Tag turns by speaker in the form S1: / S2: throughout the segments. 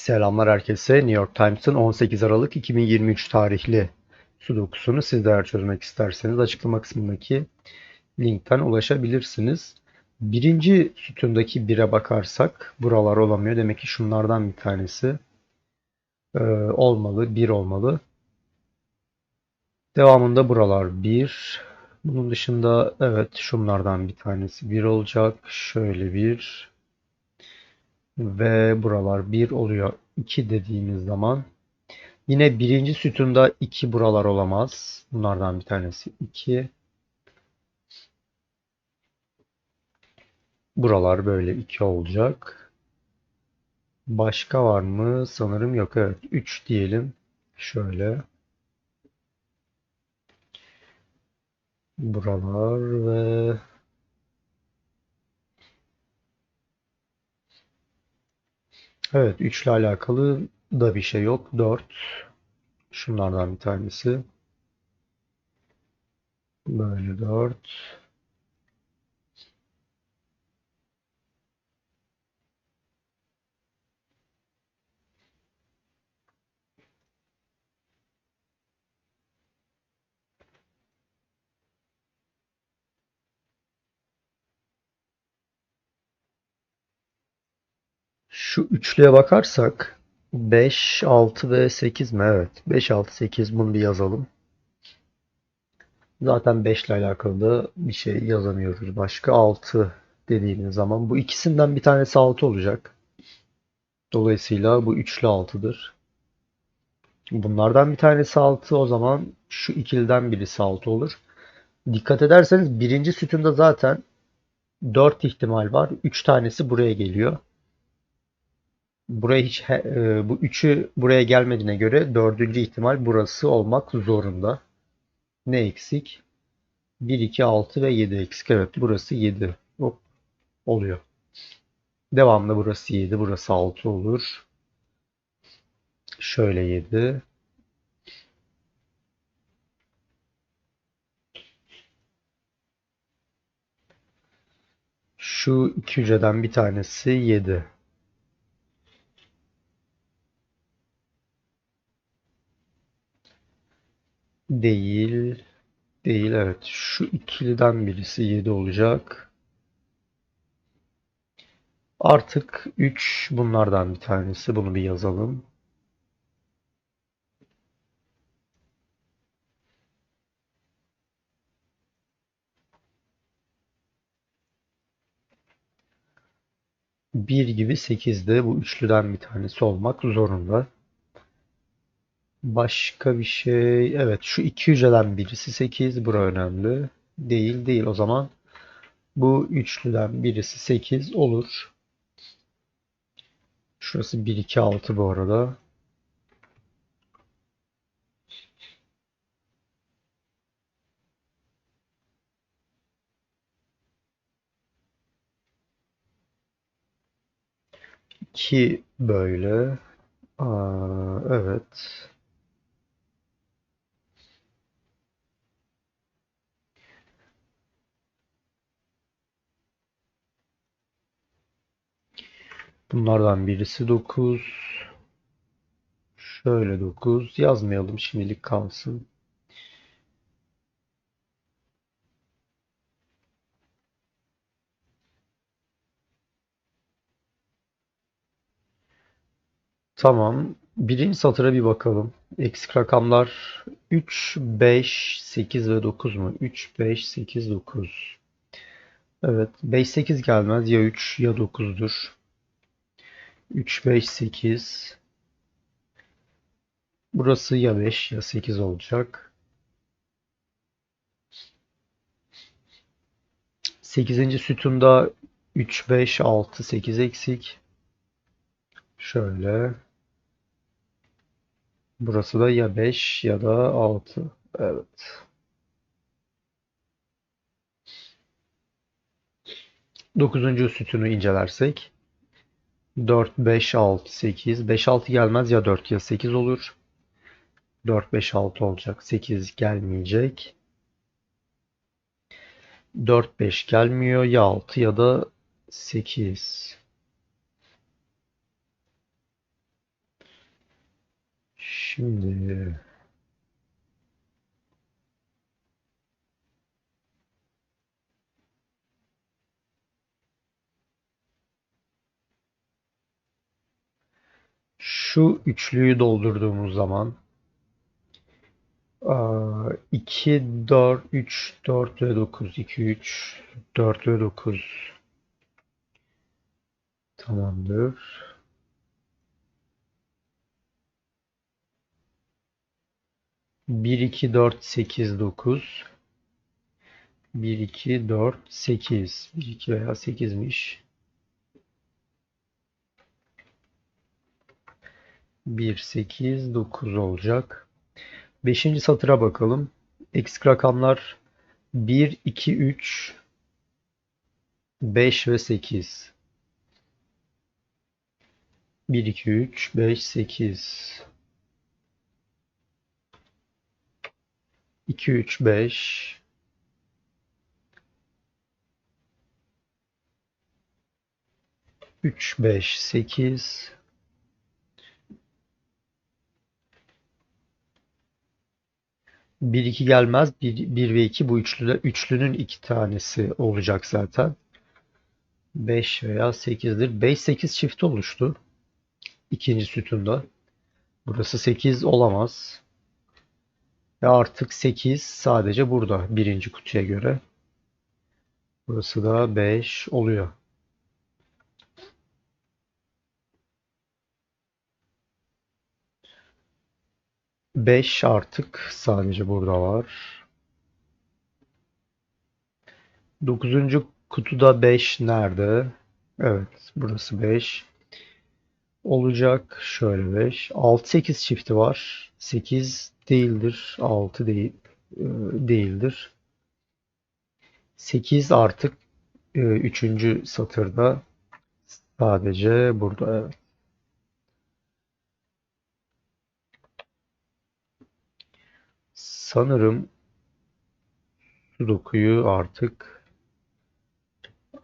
S1: Selamlar herkese. New York Times'ın 18 Aralık 2023 tarihli sudokusunu sizler çözmek isterseniz açıklama kısmındaki linkten ulaşabilirsiniz. Birinci sütundaki 1'e bakarsak buralar olamıyor. Demek ki şunlardan bir tanesi e, olmalı. 1 olmalı. Devamında buralar 1. Bunun dışında evet şunlardan bir tanesi 1 olacak. Şöyle bir ve buralar 1 oluyor. 2 dediğimiz zaman yine birinci sütunda 2 buralar olamaz. Bunlardan bir tanesi 2. Buralar böyle 2 olacak. Başka var mı? Sanırım yok. Evet 3 diyelim. Şöyle. Buralar ve Evet 3 ile alakalı da bir şey yok. 4. Şunlardan bir tanesi. Böyle 4. Şu üçlüye bakarsak 5, 6 ve 8 mi? Evet. 5, 6, 8 bunu bir yazalım. Zaten 5 ile alakalı da bir şey yazamıyoruz. Başka 6 dediğimiz zaman bu ikisinden bir tanesi 6 olacak. Dolayısıyla bu üçlü 6'dır. Bunlardan bir tanesi 6 o zaman şu ikiliden birisi 6 olur. Dikkat ederseniz birinci sütunda zaten 4 ihtimal var. 3 tanesi buraya geliyor. Buraya hiç e, bu üçü buraya gelmediğine göre dördüncü ihtimal burası olmak zorunda. Ne eksik? 1, 2, 6 ve 7 eksik. Evet burası 7. Hop, oluyor. Devamlı burası 7, burası 6 olur. Şöyle 7. Şu iki hücreden bir tanesi 7. Değil. Değil evet. Şu ikiliden birisi 7 olacak. Artık 3 bunlardan bir tanesi. Bunu bir yazalım. Bir gibi 8 de bu üçlüden bir tanesi olmak zorunda. Başka bir şey. Evet şu iki hücreden birisi 8. Bura önemli. Değil değil. O zaman bu üçlüden birisi 8 olur. Şurası 1, 2, 6 bu arada. İki böyle. Aa, evet. Bunlardan birisi 9. Şöyle 9. Yazmayalım şimdilik kalsın. Tamam. Birinci satıra bir bakalım. Eksik rakamlar 3, 5, 8 ve 9 mu? 3, 5, 8, 9. Evet. 5, 8 gelmez. Ya 3 ya 9'dur. 3, 5, 8. Burası ya 5 ya 8 olacak. 8. sütunda 3, 5, 6, 8 eksik. Şöyle. Burası da ya 5 ya da 6. Evet. 9. sütunu incelersek 4, 5, 6, 8. 5, 6 gelmez ya 4 ya 8 olur. 4, 5, 6 olacak. 8 gelmeyecek. 4, 5 gelmiyor. Ya 6 ya da 8. Şimdi şu üçlüyü doldurduğumuz zaman aa, 2, 4, 3, 4 ve 9, 2, 3, 4 ve 9 tamamdır. Bir, iki, dört, sekiz, dokuz. Bir, iki, dört, sekiz. Bir, iki veya sekizmiş. Bir, sekiz, dokuz olacak. Beşinci satıra bakalım. Eksik rakamlar bir, iki, üç, beş ve sekiz. Bir, iki, üç, beş, sekiz. 2, 3, 5. Üç, beş, sekiz. Bir, iki gelmez. Bir, bir ve iki bu üçlüde, üçlünün iki tanesi olacak zaten. Beş veya sekizdir. Beş, sekiz çift oluştu. İkinci sütunda. Burası sekiz olamaz. Ve artık 8 sadece burada birinci kutuya göre. Burası da 5 oluyor. Beş artık sadece burada var. Dokuzuncu kutuda 5 nerede? Evet, burası 5 olacak. Şöyle 5. 6 8 çifti var. 8 değildir. 6 değil e, değildir. 8 artık 3. satırda sadece burada evet. Sanırım Sudoku'yu artık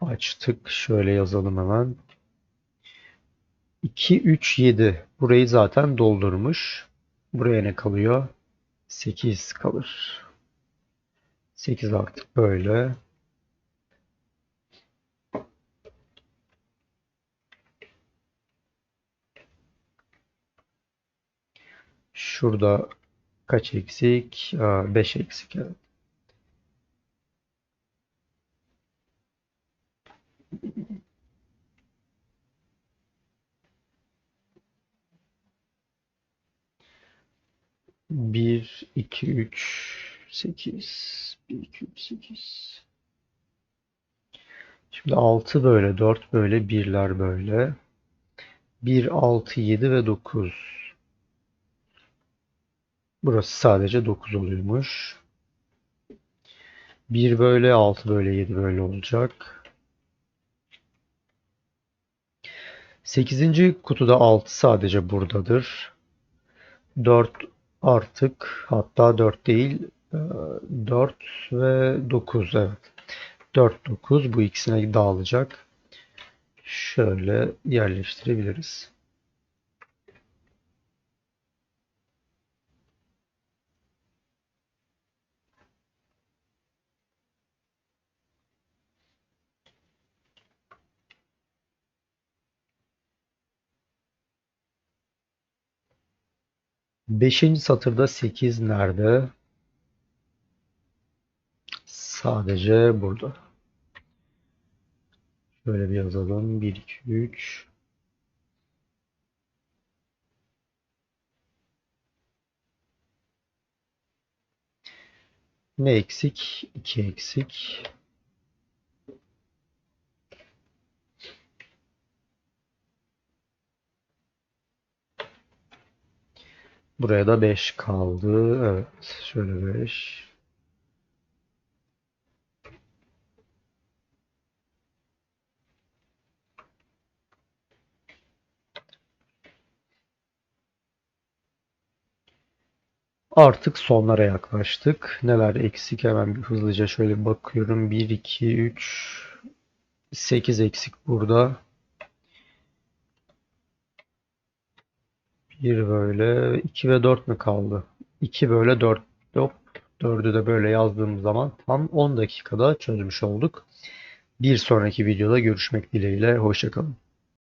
S1: açtık. Şöyle yazalım hemen. 2, 3, 7. Burayı zaten doldurmuş. Buraya ne kalıyor? 8 kalır. 8 artık böyle. Şurada kaç eksik? 5 eksik. Evet. Bir, iki, üç, sekiz. Bir, iki, üç, sekiz. Şimdi altı böyle, dört böyle, birler böyle. Bir, altı, yedi ve dokuz. Burası sadece dokuz oluyormuş. Bir böyle, altı böyle, yedi böyle olacak. Sekizinci kutuda altı sadece buradadır. Dört artık hatta 4 değil 4 e, ve 9 evet. 4 9 bu ikisine dağılacak. Şöyle yerleştirebiliriz. Beşinci satırda 8 nerede? Sadece burada. Şöyle bir yazalım. 1, 2, 3. Ne eksik? 2 eksik. Buraya da 5 kaldı. Evet. Şöyle 5. Artık sonlara yaklaştık. Neler eksik hemen bir hızlıca şöyle bakıyorum. 1, 2, 3, 8 eksik burada. 1, 1 böyle 2 ve 4 mü kaldı? 2 böyle 4 hop 4'ü de böyle yazdığım zaman tam 10 dakikada çözmüş olduk. Bir sonraki videoda görüşmek dileğiyle. Hoşça kalın.